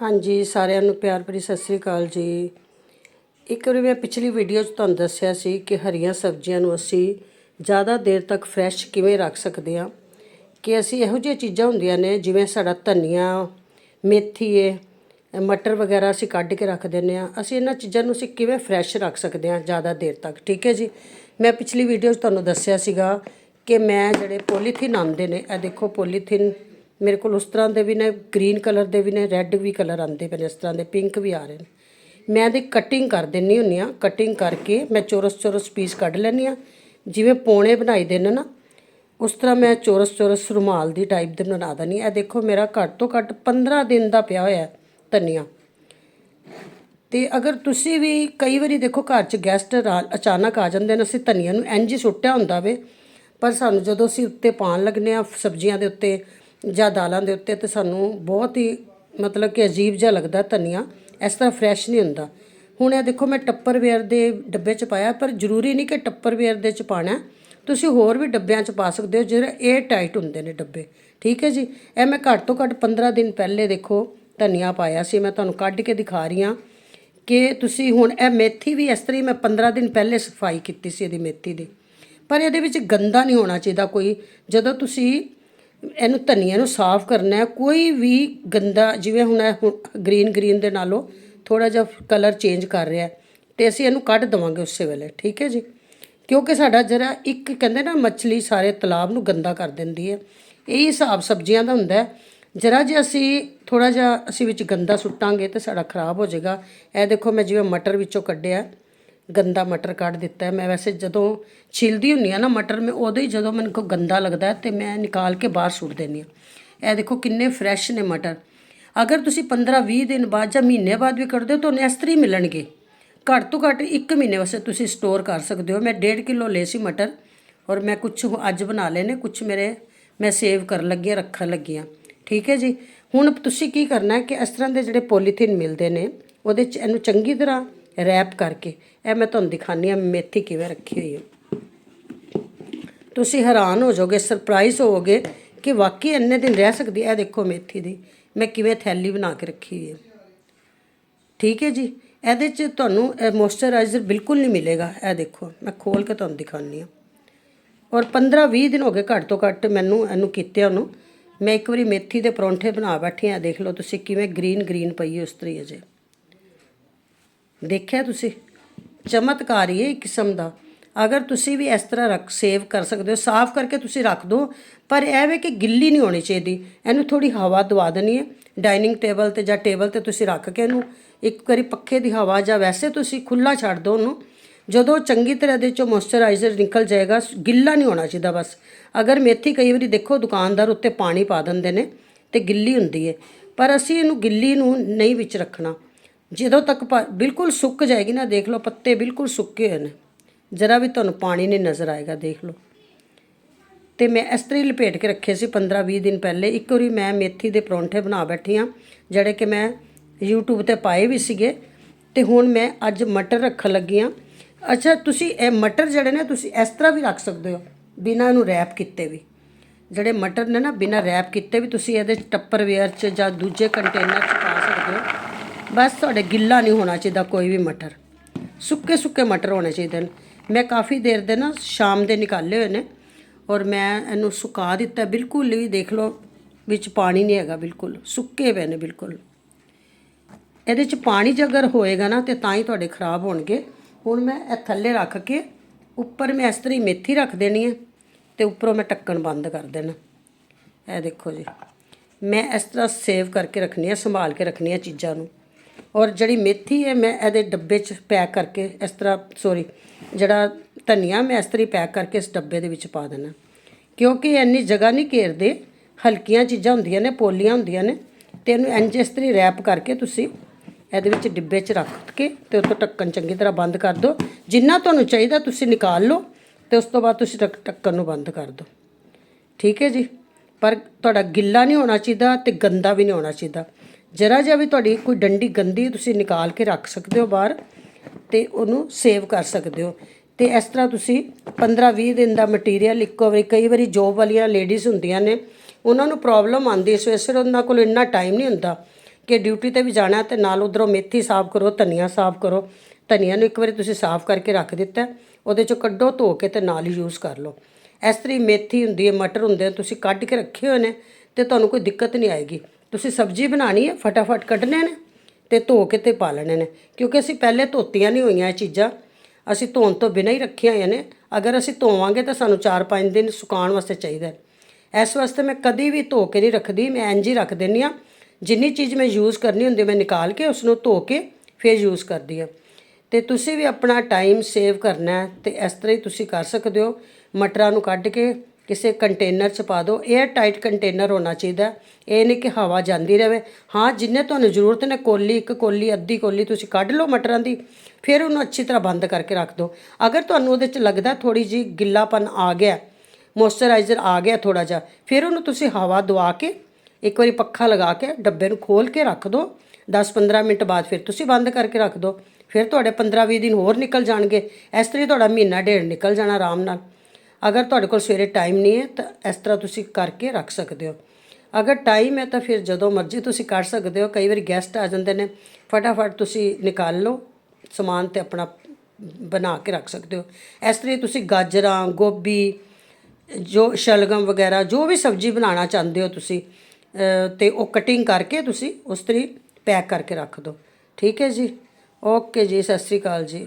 ਹਾਂਜੀ, ਸਾਰਿਆਂ ਨੂੰ ਪਿਆਰ ਭਰੀ ਸਤਿ ਸ੍ਰੀ ਅਕਾਲ ਜੀ। ਇੱਕ ਵਾਰੀ ਮੈਂ ਪਿਛਲੀ ਵੀਡੀਓ 'ਚ ਤੁਹਾਨੂੰ ਦੱਸਿਆ ਸੀ ਕਿ ਹਰੀਆਂ ਸਬਜ਼ੀਆਂ ਨੂੰ ਅਸੀਂ ਜ਼ਿਆਦਾ ਦੇਰ ਤੱਕ ਫਰੈਸ਼ ਕਿਵੇਂ ਰੱਖ ਸਕਦੇ ਹਾਂ। ਕਿ ਅਸੀਂ ਇਹੋ ਜਿਹੀਆਂ ਚੀਜ਼ਾਂ ਹੁੰਦੀਆਂ ਨੇ, ਜਿਵੇਂ ਸਾਡਾ ਧਨੀਆ, ਮੇਥੀ ਹੈ ਮਟਰ ਵਗੈਰਾ ਅਸੀਂ ਕੱਢ ਕੇ ਰੱਖ ਦਿੰਦੇ ਹਾਂ। ਅਸੀਂ ਇਹਨਾਂ ਚੀਜ਼ਾਂ ਨੂੰ ਅਸੀਂ ਕਿਵੇਂ ਫਰੈਸ਼ ਰੱਖ ਸਕਦੇ ਹਾਂ ਜ਼ਿਆਦਾ ਦੇਰ ਤੱਕ, ਠੀਕ ਹੈ ਜੀ? ਮੈਂ ਪਿਛਲੀ ਵੀਡੀਓ 'ਚ ਤੁਹਾਨੂੰ ਦੱਸਿਆ ਸੀਗਾ ਕਿ ਮੈਂ ਜਿਹੜੇ ਪੋਲੀਥੀਨ ਆਉਂਦੇ ਨੇ, ਇਹ ਦੇਖੋ ਪੋਲੀਥੀਨ ਮੇਰੇ ਕੋਲ ਉਸ ਤਰ੍ਹਾਂ ਦੇ ਵੀ ਨੇ, ਗ੍ਰੀਨ ਕਲਰ ਦੇ ਵੀ ਨੇ, ਰੈੱਡ ਵੀ ਕਲਰ ਆਉਂਦੇ ਪਏ ਨੇ, ਇਸ ਤਰ੍ਹਾਂ ਦੇ ਪਿੰਕ ਵੀ ਆ ਰਹੇ ਨੇ। ਮੈਂ ਇਹਦੀ ਕਟਿੰਗ ਕਰ ਦਿੰਨੀ ਹੁੰਨੀ ਆ ਕਟਿੰਗ ਕਰਕੇ ਮੈਂ ਚੌਰਸ ਚੌਰਸ ਪੀਸ ਕੱਢ ਲੈਂਦੀ ਆ। ਜਿਵੇਂ ਪੌਣੇ ਬਣਾਈ ਦੇ ਨੇ ਨਾ, ਉਸ ਤਰ੍ਹਾਂ ਮੈਂ ਚੌਰਸ ਚੌਰਸ ਰੁਮਾਲ ਦੀ ਟਾਈਪ ਦੇ ਬਣਾ ਦਨੀ ਇਹ ਦੇਖੋ ਮੇਰਾ ਘੱਟ ਤੋਂ ਘੱਟ 15 ਦਿਨ ਦਾ ਪਿਆ ਹੋਇਆ ਧਨੀਆ। ਤੇ ਅਗਰ ਤੁਸੀਂ ਵੀ ਕਈ ਵਾਰੀ ਦੇਖੋ ਘਰ 'ਚ ਗੈਸਟ ਅਚਾਨਕ ਆ ਜਾਂਦੇ ਨੇ, ਅਸੀਂ ਧਨੀਆ ਨੂੰ ਇੰਝ ਹੀ ਸੁੱਟਿਆ ਹੁੰਦਾ ਵੇ, ਪਰ ਸਾਨੂੰ ਜਦੋਂ ਅਸੀਂ ਉੱਤੇ ਪਾਣ ਲੱਗਨੇ ਆ, ਸਬਜ਼ੀਆਂ ਦੇ ਉੱਤੇ ਜਾਂ ਦਾਲਾਂ ਦੇ ਉੱਤੇ ਤੇ ਸਾਨੂੰ ਬਹੁਤ ਹੀ ਮਤਲਬ ਕਿ ਅਜੀਬ ਜਿਹਾ ਲੱਗਦਾ ਧਨੀਆ। ਇਸ ਤਰ੍ਹਾਂ ਫਰੈਸ਼ ਨਹੀਂ ਹੁੰਦਾ। ਹੁਣ ਇਹ ਦੇਖੋ ਮੈਂ ਟੱਪਰਵੇਅਰ ਦੇ ਡੱਬੇ 'ਚ ਪਾਇਆ, ਪਰ ਜ਼ਰੂਰੀ ਨਹੀਂ ਕਿ ਟੱਪਰਵੇਅਰ ਦੇ 'ਚ ਪਾਣਾ ਤੁਸੀਂ ਹੋਰ ਵੀ ਡੱਬਿਆਂ 'ਚ ਪਾ ਸਕਦੇ ਹੋ, ਜਿਹੜੇ 에ਅਰ ਟਾਈਟ ਹੁੰਦੇ ਨੇ ਡੱਬੇ। ਠੀਕ ਹੈ ਜੀ? ਇਹ ਮੈਂ ਘੱਟ ਤੋਂ ਘੱਟ 15 ਦਿਨ ਪਹਿਲੇ ਦੇਖੋ ਧਨੀਆ ਪਾਇਆ ਸੀ। ਮੈਂ ਤੁਹਾਨੂੰ ਕੱਢ ਕੇ ਦਿਖਾ ਰਹੀ ਹਾਂ ਕਿ ਤੁਸੀਂ ਹੁਣ ਇਹ ਮੇਥੀ ਵੀ ਇਸ ਤਰ੍ਹਾਂ ਹੀ ਮੈਂ 15 ਦਿਨ ਪਹਿਲੇ ਸਫ਼ਾਈ ਕੀਤੀ ਸੀ ਇਹਦੀ ਮੇਥੀ ਦੀ। ਪਰ ਇਹਦੇ ਵਿੱਚ ਗੰਦਾ ਨਹੀਂ ਹੋਣਾ ਚਾਹੀਦਾ ਕੋਈ। ਜਦੋਂ ਤੁਸੀਂ ਇਹਨੂੰ ਧਨੀਆ ਨੂੰ ਸਾਫ਼ ਕਰਨਾ ਹੈ। ਕੋਈ ਵੀ ਗੰਦਾ ਜਿਵੇਂ ਹੁਣ ਇਹ ਗ੍ਰੀਨ ਗ੍ਰੀਨ ਦੇ ਨਾਲੋਂ ਥੋੜਾ ਜਿਹਾ ਕਲਰ ਚੇਂਜ ਕਰ ਰਿਹਾ ਹੈ, ਤੇ ਅਸੀਂ ਇਹਨੂੰ ਕੱਢ ਦਵਾਂਗੇ ਉਸੇ ਵੇਲੇ ਠੀਕ ਹੈ ਜੀ? ਕਿਉਂਕਿ ਸਾਡਾ ਜਰਾ ਇੱਕ ਕਹਿੰਦੇ ਨਾ ਮੱਛਲੀ ਸਾਰੇ ਤਲਾਬ ਨੂੰ ਗੰਦਾ ਕਰ ਦਿੰਦੀ ਹੈ। ਇਹ ਹਿਸਾਬ ਸਬਜ਼ੀਆਂ ਦਾ ਹੁੰਦਾ ਹੈ। ਜਰਾ ਜੇ ਅਸੀਂ ਥੋੜਾ ਜਿਹਾ ਅਸੀਂ ਵਿੱਚ ਗੰਦਾ ਸੁੱਟਾਂਗੇ ਤੇ ਸਾਡਾ ਖਰਾਬ ਹੋ ਜਾਏਗਾ। ਇਹ ਦੇਖੋ ਮੈਂ ਜਿਵੇਂ ਮਟਰ ਵਿੱਚੋਂ ਕੱਢਿਆ। ਗੰਦਾ ਮਟਰ ਕੱਢ ਦਿੱਤਾ ਮੈਂ ਵੈਸੇ ਜਦੋਂ ਛਿਲਦੀ ਹੁੰਨੀ ਆ ਨਾ ਮਟਰ, ਮੈਂ ਉਦੋਂ ਹੀ ਜਦੋਂ ਮੈਨੂੰ ਕੋਈ ਗੰਦਾ ਲੱਗਦਾ ਹੈ ਤੇ ਮੈਂ ਨਿਕਾਲ ਕੇ ਬਾਹਰ ਸੁੱਟ ਦਿੰਨੀ ਆ ਇਹ ਦੇਖੋ ਕਿੰਨੇ ਫਰੈਸ਼ ਨੇ ਮਟਰ। ਅਗਰ ਤੁਸੀਂ 15-20 ਦਿਨ ਬਾਅਦ ਜਾਂ ਮਹੀਨੇ ਬਾਅਦ ਵੀ ਕੱਢਦੇ ਹੋ ਤੁਹਾਨੂੰ ਇਸ ਤਰ੍ਹਾਂ ਹੀ ਮਿਲਣਗੇ। ਘੱਟ ਤੋਂ ਘੱਟ 1 ਮਹੀਨੇ ਵਾਸਤੇ ਤੁਸੀਂ ਸਟੋਰ ਕਰ ਸਕਦੇ ਹੋ। ਮੈਂ 1.5 ਕਿਲੋ ਲਏ ਸੀ ਮਟਰ ਔਰ ਮੈਂ ਕੁਝ ਅੱਜ ਬਣਾ ਲਏ ਨੇ ਕੁਝ ਮੇਰੇ ਮੈਂ ਸੇਵ ਕਰਨ ਲੱਗੀ ਹਾਂ, ਰੱਖਣ ਲੱਗੀ ਹਾਂ। ਠੀਕ ਹੈ ਜੀ? ਹੁਣ ਤੁਸੀਂ ਕੀ ਕਰਨਾ ਹੈ ਕਿ ਇਸ ਤਰ੍ਹਾਂ ਦੇ ਜਿਹੜੇ ਪੋਲੀਥੀਨ ਮਿਲਦੇ ਨੇ, ਉਹਦੇ 'ਚ ਇਹਨੂੰ ਚੰਗੀ ਤਰ੍ਹਾਂ ਰੈਪ ਕਰਕੇ। ਇਹ ਮੈਂ ਤੁਹਾਨੂੰ ਦਿਖਾਨੀ ਆ ਮੇਥੀ ਕਿਵੇਂ ਰੱਖੀ ਹੋਈ ਹੈ। ਤੁਸੀਂ ਹੈਰਾਨ ਹੋ ਜਾਓਗੇ ਸਰਪ੍ਰਾਈਜ਼ ਹੋਵੋਗੇ ਕਿ ਵਾਕਈ ਇੰਨੇ ਦਿਨ ਰਹਿ ਸਕਦੀ ਹੈ ਇਹ ਦੇਖੋ ਮੇਥੀ ਦੀ। ਮੈਂ ਕਿਵੇਂ ਥੈਲੀ ਬਣਾ ਕੇ ਰੱਖੀ ਹੋਈ ਹੈ। ਠੀਕ ਹੈ ਜੀ? ਇਹਦੇ 'ਚ ਤੁਹਾਨੂੰ ਮੋਇਸਚਰਾਈਜ਼ਰ ਬਿਲਕੁਲ ਨਹੀਂ ਮਿਲੇਗਾ। ਇਹ ਦੇਖੋ, ਮੈਂ ਖੋਲ ਕੇ ਤੁਹਾਨੂੰ ਦਿਖਾਉਂਦੀ ਹਾਂ। ਔਰ 15-20 ਦਿਨ ਹੋ ਗਏ ਘੱਟ ਤੋਂ ਘੱਟ ਮੈਨੂੰ ਇਹਨੂੰ ਕੀਤੇ ਉਹਨੂੰ ਮੈਂ ਇੱਕ ਵਾਰੀ ਮੇਥੀ ਦੇ ਪਰੌਂਠੇ ਬਣਾ ਬੈਠੀ ਆ ਦੇਖ ਲਓ ਤੁਸੀਂ ਕਿਵੇਂ ਗ੍ਰੀਨ ਗ੍ਰੀਨ ਪਈ ਉਸ ਤਰੀ ਅਜੇ। ਦੇਖਿਆ ਤੁਸੀਂ? ਚਮਤਕਾਰ ਹੀ ਹੈ ਇੱਕ ਕਿਸਮ ਦਾ। ਅਗਰ ਤੁਸੀਂ ਵੀ ਇਸ ਤਰ੍ਹਾਂ ਰੱਖ, ਸੇਵ ਕਰ ਸਕਦੇ ਹੋ, ਸਾਫ਼ ਕਰਕੇ ਤੁਸੀਂ ਰੱਖ ਦਿਓ ਪਰ ਇਹ ਵੇ ਕਿ ਗਿੱਲੀ ਨਹੀਂ ਹੋਣੀ ਚਾਹੀਦੀ। ਇਹਨੂੰ ਥੋੜੀ ਹਵਾ ਦਵਾ ਦੇਣੀ ਹੈ। ਡਾਈਨਿੰਗ ਟੇਬਲ ਤੇ ਜਾਂ ਟੇਬਲ ਤੇ ਤੁਸੀਂ ਰੱਖ ਕੇ ਇਹਨੂੰ ਇੱਕ ਵਾਰੀ ਪੱਖੇ ਦੀ ਹਵਾ ਜਾਂ ਵੈਸੇ ਤੁਸੀਂ ਖੁੱਲਾ ਛੱਡ ਦਿਓ ਉਹਨੂੰ। ਜਦੋਂ ਚੰਗੀ ਤਰ੍ਹਾਂ ਦੇ ਚੋਂ ਮੋਇਸਚਰਾਈਜ਼ਰ ਨਿਕਲ ਜਾਏਗਾ ਗਿੱਲਾ ਨਹੀਂ ਹੋਣਾ ਚਾਹੀਦਾ ਬਸ। ਅਗਰ ਮੇਥੀ ਕਈ ਵਾਰੀ ਦੇਖੋ ਦੁਕਾਨਦਾਰ ਉੱਤੇ ਪਾਣੀ ਪਾ ਦਿੰਦੇ ਨੇ ਤੇ ਗਿੱਲੀ ਹੁੰਦੀ ਹੈ। ਪਰ ਅਸੀਂ ਇਹਨੂੰ ਗਿੱਲੀ ਨੂੰ ਨਹੀਂ ਵਿੱਚ ਰੱਖਣਾ। ਜਦੋਂ ਤੱਕ ਬਿਲਕੁਲ ਸੁੱਕ ਜਾਏਗੀ ਨਾ, ਦੇਖ ਲਓ ਪੱਤੇ ਬਿਲਕੁਲ ਸੁੱਕੇ ਹੋਏ ਨੇ। ਜਰਾ ਵੀ ਤੁਹਾਨੂੰ ਪਾਣੀ ਨਹੀਂ ਨਜ਼ਰ ਆਏਗਾ, ਦੇਖ ਲਓ। ਤੇ ਮੈਂ ਇਸ ਤਰ੍ਹਾਂ ਹੀ ਲਪੇਟ ਕੇ ਰੱਖੇ ਸੀ 15-20 ਦਿਨ ਪਹਿਲੇ। ਇੱਕ ਵਾਰੀ ਮੈਂ ਮੇਥੀ ਦੇ ਪਰੌਂਠੇ ਬਣਾ ਬੈਠੀ ਆ ਜਿਹੜੇ ਕਿ ਮੈਂ YouTube ਤੇ ਪਾਏ ਵੀ ਸੀਗੇ। ਤੇ ਹੁਣ ਮੈਂ ਅੱਜ ਮਟਰ ਰੱਖਣ ਲੱਗੀ ਆ ਅੱਛਾ, ਤੁਸੀਂ ਇਹ ਮਟਰ ਜਿਹੜੇ ਨੇ, ਤੁਸੀਂ ਇਸ ਤਰ੍ਹਾਂ ਵੀ ਰੱਖ ਸਕਦੇ ਹੋ, ਬਿਨਾਂ ਇਹਨੂੰ ਰੈਪ ਕੀਤੇ ਵੀ। ਜਿਹੜੇ ਮਟਰ ਨੇ ਨਾ, ਬਿਨਾਂ ਰੈਪ ਕੀਤੇ ਵੀ ਤੁਸੀਂ ਇਹਦੇ ਟੱਪਰਵੇਅਰ 'ਚ ਜਾਂ ਦੂਜੇ ਕੰਟੇਨਰ 'ਚ ਪਾ ਬਸ ਤੁਹਾਡੇ ਗਿੱਲਾ ਨਹੀਂ ਹੋਣਾ ਚਾਹੀਦਾ ਕੋਈ ਵੀ ਮਟਰ। ਸੁੱਕੇ ਸੁੱਕੇ ਮਟਰ ਹੋਣੇ ਚਾਹੀਦੇ ਨੇ। ਮੈਂ ਕਾਫੀ ਦੇਰ ਦੇ ਨਾ ਸ਼ਾਮ ਦੇ ਨਿਕਾਲੇ ਹੋਏ ਨੇ ਔਰ ਮੈਂ ਇਹਨੂੰ ਸੁਕਾ ਦਿੱਤਾ। ਬਿਲਕੁਲ ਵੀ ਦੇਖ ਲਓ, ਵਿੱਚ ਪਾਣੀ ਨਹੀਂ ਹੈਗਾ ਬਿਲਕੁਲ। ਸੁੱਕੇ ਪਏ ਨੇ ਬਿਲਕੁਲ। ਇਹਦੇ 'ਚ ਪਾਣੀ ਜੇ ਅਗਰ ਹੋਏਗਾ ਨਾ ਤੇ ਤਾਂ ਹੀ ਤੁਹਾਡੇ ਖਰਾਬ ਹੋਣਗੇ। ਹੁਣ ਮੈਂ ਇਹ ਥੱਲੇ ਰੱਖ ਕੇ ਉੱਪਰ ਮੈਂ ਇਸ ਤਰ੍ਹਾਂ ਹੀ ਮੇਥੀ ਰੱਖ ਦੇਣੀ ਹੈ ਤੇ ਉੱਪਰੋਂ ਮੈਂ ਟੱਕਣ ਬੰਦ ਕਰ ਦੇਣਾ। ਇਹ ਦੇਖੋ ਜੀ। ਮੈਂ ਇਸ ਤਰ੍ਹਾਂ ਸੇਵ ਕਰਕੇ ਰੱਖਣੀ ਹੈ, ਸੰਭਾਲ ਕੇ ਰੱਖਣੀ ਹੈ ਚੀਜ਼ਾਂ ਨੂੰ। ਔਰ ਜਿਹੜੀ ਮੇਥੀ ਹੈ, ਮੈਂ ਇਹਦੇ ਡੱਬੇ 'ਚ ਪੈਕ ਕਰਕੇ ਇਸ ਤਰ੍ਹਾਂ ਸੋਰੀ ਜਿਹੜਾ ਧਨੀਆ ਮੈਂ ਇਸ ਤਰ੍ਹਾਂ ਪੈਕ ਕਰਕੇ ਇਸ ਡੱਬੇ ਦੇ ਵਿੱਚ ਪਾ ਦੇਣਾ ਕਿਉਂਕਿ ਇੰਨੀ ਜਗ੍ਹਾ ਨਹੀਂ ਘੇਰਦੇ, ਹਲਕੀਆਂ ਚੀਜ਼ਾਂ ਹੁੰਦੀਆਂ ਨੇ, ਪੋਲੀਆਂ ਹੁੰਦੀਆਂ ਨੇ, ਤੇ ਇਹਨੂੰ ਇੰਜ ਇਸ ਤਰ੍ਹਾਂ ਰੈਪ ਕਰਕੇ ਤੁਸੀਂ ਇਹਦੇ ਵਿੱਚ ਡਿੱਬੇ 'ਚ ਰੱਖ ਕੇ ਤੇ ਉੱਤੋਂ ਢੱਕਣ ਚੰਗੀ ਤਰ੍ਹਾਂ ਬੰਦ ਕਰ ਦਿਓ ਜਿੰਨਾ ਤੁਹਾਨੂੰ ਚਾਹੀਦਾ ਤੁਸੀਂ ਨਿਕਾਲ ਲਓ ਤੇ ਉਸ ਤੋਂ ਬਾਅਦ ਤੁਸੀਂ ਢੱਕਣ ਨੂੰ ਬੰਦ ਕਰ ਦਿਓ ਠੀਕ ਹੈ ਜੀ? ਪਰ ਤੁਹਾਡਾ ਗਿੱਲਾ ਨਹੀਂ ਹੋਣਾ ਚਾਹੀਦਾ ਤੇ ਗੰਦਾ ਵੀ ਨਹੀਂ ਹੋਣਾ ਚਾਹੀਦਾ। ਜਰਾ ਜਿਹਾ ਵੀ ਤੁਹਾਡੀ ਕੋਈ ਡੰਡੀ ਗੰਦੀ ਤੁਸੀਂ ਨਿਕਾਲ ਕੇ ਰੱਖ ਸਕਦੇ ਹੋ ਬਾਹਰ ਤੇ ਉਹਨੂੰ ਸੇਵ ਕਰ ਸਕਦੇ ਹੋ। ਤੇ ਇਸ ਤਰ੍ਹਾਂ ਤੁਸੀਂ 15-20 ਦਿਨ ਦਾ ਮਟੀਰੀਅਲ ਇੱਕੋ ਵਾਰੀ, ਕਈ ਵਾਰੀ ਜੋਬ ਵਾਲੀਆਂ ਲੇਡੀਜ਼ ਹੁੰਦੀਆਂ ਨੇ, ਉਹਨਾਂ ਨੂੰ ਪ੍ਰੋਬਲਮ ਆਉਂਦੀ ਹੈ। ਇਸ ਵੇਲੇ ਉਹਨਾਂ ਕੋਲ ਇੰਨਾ ਟਾਈਮ ਨਹੀਂ ਹੁੰਦਾ ਕਿ ਡਿਊਟੀ ਤੇ ਵੀ ਜਾਣਾ ਤੇ ਨਾਲ ਉਧਰੋਂ ਮੇਥੀ ਸਾਫ਼ ਕਰੋ, ਧਨੀਆ ਸਾਫ਼ ਕਰੋ। ਧਨੀਆ ਨੂੰ ਇੱਕ ਵਾਰੀ ਤੁਸੀਂ ਸਾਫ਼ ਕਰਕੇ ਰੱਖ ਦਿੱਤਾ ਉਹਦੇ ਚੋਂ ਕੱਢੋ, ਧੋ ਕੇ ਤੇ ਨਾਲ ਹੀ ਯੂਜ਼ ਕਰ ਲਓ। ਇਸ ਤਰੀ ਮੇਥੀ ਹੁੰਦੀ ਹੈ, ਮਟਰ ਹੁੰਦੇ ਤੁਸੀਂ ਕੱਢ ਕੇ ਰੱਖੇ ਹੋਏ ਨੇ ਤੇ ਤੁਹਾਨੂੰ ਕੋਈ ਦਿੱਕਤ ਨਹੀਂ ਆਏਗੀ। ਤੁਸੀਂ ਸਬਜ਼ੀ ਬਣਾਣੀ ਹੈ, ਫਟਾਫਟ ਕੱਢਣੇ ਨੇ ਤੇ ਧੋ ਕੇ ਤੇ ਪਾ ਲੈਣੇ ਨੇ। ਕਿਉਂਕਿ ਅਸੀਂ ਪਹਿਲੇ ਧੋਤੀਆਂ ਨਹੀਂ ਹੋਈਆਂ ਇਹ ਚੀਜ਼ਾਂ। ਅਸੀਂ ਧੋਣ ਤੋਂ ਬਿਨਾਂ ਹੀ ਰੱਖੀਆਂ ਹੋਈਆਂ ਨੇ। ਅਗਰ ਅਸੀਂ ਧੋਵਾਂਗੇ ਤਾਂ ਸਾਨੂੰ 4-5 ਦਿਨ ਸੁਕਾਉਣ ਵਾਸਤੇ ਚਾਹੀਦਾ ਇਸ ਵਾਸਤੇ ਮੈਂ ਕਦੀ ਵੀ ਧੋ ਕੇ ਨਹੀਂ ਰੱਖਦੀ। ਮੈਂ ਇੰਝ ਹੀ ਰੱਖ ਦਿੰਦੀ ਆ ਜਿੰਨੀ ਚੀਜ਼ ਮੈਂ ਯੂਜ਼ ਕਰਨੀ ਹੁੰਦੀ, ਮੈਂ ਨਿਕਾਲ ਕੇ ਉਸ ਨੂੰ ਧੋ ਕੇ ਫਿਰ ਯੂਜ਼ ਕਰਦੀ ਆ ਤੇ ਤੁਸੀਂ ਵੀ ਆਪਣਾ ਟਾਈਮ ਸੇਵ ਕਰਨਾ ਹੈ ਤੇ ਇਸ ਤਰ੍ਹਾਂ ਹੀ ਤੁਸੀਂ ਕਰ ਸਕਦੇ ਹੋ। ਮਟਰਾਂ ਨੂੰ ਕੱਢ ਕੇ ਕਿਸੇ ਕੰਟੇਨਰ 'ਚ ਪਾ ਦਿਓ 에ਅਰ ਟਾਈਟ ਕੰਟੇਨਰ ਹੋਣਾ ਚਾਹੀਦਾ। ਇਹ ਨਹੀਂ ਕਿ ਹਵਾ ਜਾਂਦੀ ਰਹੇ ਹਾਂ, ਜਿੰਨੇ ਤੁਹਾਨੂੰ ਜ਼ਰੂਰਤ ਨੇ ਕੋਲੀ, ਇੱਕ ਕੋਲੀ, ਅੱਧੀ ਕੋਲੀ ਤੁਸੀਂ ਕੱਢ ਲਓ ਮਟਰਾਂ ਦੀ, ਫਿਰ ਉਹਨੂੰ ਅੱਛੀ ਤਰ੍ਹਾਂ ਬੰਦ ਕਰਕੇ ਰੱਖ ਦਿਓ ਅਗਰ ਤੁਹਾਨੂੰ ਉਹਦੇ 'ਚ ਲੱਗਦਾ ਥੋੜੀ ਜੀ ਗਿੱਲਾਪਨ ਆ ਗਿਆ, ਮੋਇਸਚਰਾਈਜ਼ਰ ਆ ਗਿਆ ਥੋੜਾ ਜਿਹਾ, ਫਿਰ ਉਹਨੂੰ ਤੁਸੀਂ ਹਵਾ ਦਵਾ ਕੇ, ਇੱਕ ਵਾਰੀ ਪੱਖਾ ਲਗਾ ਕੇ ਡੱਬੇ ਨੂੰ ਖੋਲ ਕੇ ਰੱਖ ਦਿਓ 10-15 ਮਿੰਟ ਬਾਅਦ ਫਿਰ ਤੁਸੀਂ ਬੰਦ ਕਰਕੇ ਰੱਖ ਦਿਓ ਫਿਰ ਤੁਹਾਡੇ 15-20 ਦਿਨ ਹੋਰ ਨਿਕਲ ਜਾਣਗੇ। ਇਸ ਤਰ੍ਹਾਂ ਤੁਹਾਡਾ ਮਹੀਨਾ ਡੇਢ ਨਿਕਲ ਜਾਣਾ ਆਰਾਮ ਨਾਲ। ਅਗਰ ਤੁਹਾਡੇ ਕੋਲ ਸਵੇਰੇ ਟਾਈਮ ਨਹੀਂ ਹੈ ਤਾਂ ਇਸ ਤਰ੍ਹਾਂ ਤੁਸੀਂ ਕਰਕੇ ਰੱਖ ਸਕਦੇ ਹੋ। ਅਗਰ ਟਾਈਮ ਹੈ ਤਾਂ ਫਿਰ ਜਦੋਂ ਮਰਜ਼ੀ ਤੁਸੀਂ ਕਰ ਸਕਦੇ ਹੋ। ਕਈ ਵਾਰੀ ਗੈਸਟ ਆ ਜਾਂਦੇ ਨੇ। ਫਟਾਫਟ ਤੁਸੀਂ ਨਿਕਾਲ ਲਓ ਸਮਾਨ ਤੇ ਆਪਣਾ ਬਣਾ ਕੇ ਰੱਖ ਸਕਦੇ ਹੋ। ਇਸ ਤਰ੍ਹਾਂ ਹੀ ਤੁਸੀਂ ਗਾਜਰਾਂ ਗੋਭੀ ਜੋ ਸ਼ਲਗਮ ਵਗੈਰਾ ਜੋ ਵੀ ਸਬਜ਼ੀ ਬਣਾਉਣਾ ਚਾਹੁੰਦੇ ਹੋ ਤੁਸੀਂ ਅ, ਤੇ ਉਹ ਕਟਿੰਗ ਕਰਕੇ ਤੁਸੀਂ ਉਸ ਤਰੀ ਪੈਕ ਕਰਕੇ ਰੱਖ ਦਿਓ। ਠੀਕ ਹੈ ਜੀ? ਓਕੇ ਜੀ ਸਤਿ ਸ਼੍ਰੀ ਅਕਾਲ ਜੀ।